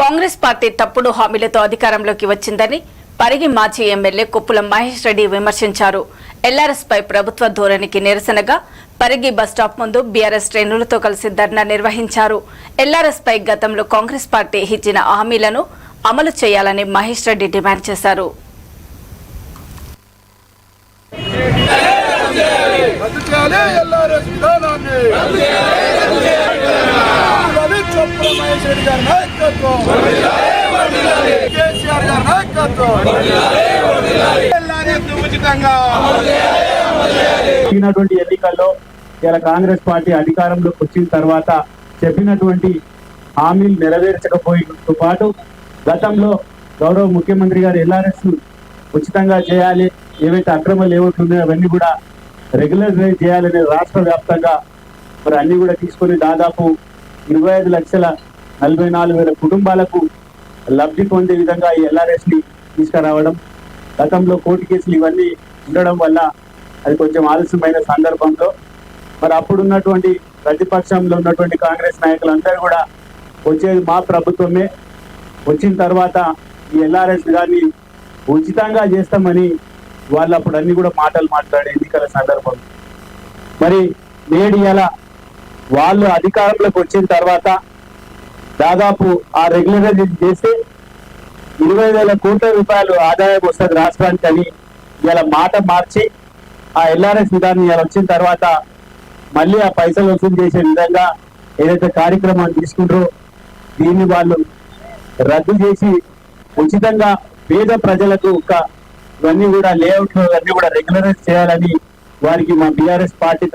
Congress party తప్పుడు హామీలతో అధికారంలోకి వచ్చిందని పరిగి మాజీ ఎమ్మెల్యే కొప్పుల మహేష్ రెడ్డి విమర్శించారు. ఎల్ఆర్ఎస్పై ప్రభుత్వ ధోరణికి నిరసనగా పరిగి బస్టాప్ ముందు బీఆర్ఎస్ శ్రేణులతో కలిసి ధర్నా నిర్వహించారు. ఎల్ఆర్ఎస్పై గతంలో కాంగ్రెస్ పార్టీ ఇచ్చిన హామీలను అమలు చేయాలని మహేష్ రెడ్డి డిమాండ్ చేశారు. రద్దు చేయాలి ఎల్ఆర్ఎస్ విధానాన్ని. చొప్పుల రెడ్డి గారి నాయకత్వం. కేసీఆర్ గారి నాయకత్వం. ఎన్నికల్లో ఇలా కాంగ్రెస్ పార్టీ అధికారంలోకి వచ్చిన తర్వాత చెప్పినటువంటి హామీలు నెరవేర్చకపోయినతో పాటు గతంలో గౌరవ ముఖ్యమంత్రి గారు ఎల్ఆర్ఎస్ ఉచితంగా చేయాలి ఏవైతే అక్రమాలు ఏవైతే ఉన్నాయో అవన్నీ కూడా రెగ్యులరైజ్ చేయాలనే రాష్ట్ర వ్యాప్తంగా మరి అన్ని కూడా తీసుకొని దాదాపు ఇరవై ఐదు లక్షల నలభై నాలుగు వేల కుటుంబాలకు లబ్ధి పొందే విధంగా ఈ ఎల్ఆర్ఎస్ని తీసుకురావడం గతంలో కోర్టు కేసులు ఇవన్నీ ఉండడం వల్ల అది కొంచెం ఆలస్యమైన సందర్భంలో మరి అప్పుడున్నటువంటి ప్రతిపక్షంలో ఉన్నటువంటి కాంగ్రెస్ నాయకులందరూ కూడా వచ్చేది మా ప్రభుత్వమే. వచ్చిన తర్వాత ఈ ఎల్ఆర్ఎస్ గారిని ఉచితంగా చేస్తామని వాళ్ళు అప్పుడు అన్ని కూడా మాటలు మాట్లాడే ఎన్నికల సందర్భం. మరి నేడు ఇలా వాళ్ళు అధికారంలోకి వచ్చిన తర్వాత దాదాపు ఆ రెగ్యులరైజ్ చేస్తే ఇరవై వేల కోట్ల రూపాయలు ఆదాయం వస్తుంది రాష్ట్రానికి అని ఇలా మాట మార్చి ఆ ఎల్ఆర్ఎస్ విధానం ఇలా వచ్చిన తర్వాత మళ్ళీ ఆ పైసలు వసూలు చేసే విధంగా ఏదైతే కార్యక్రమాన్ని తీసుకుంటారో దీన్ని వాళ్ళు రద్దు చేసి ఉచితంగా పేద ప్రజలకు ఒక ఇవన్నీ కూడా లేఅవుట్లు అన్ని కూడా రెగ్యులరైజ్ చేయాలని వారికి మా బీఆర్ఎస్ పార్టీ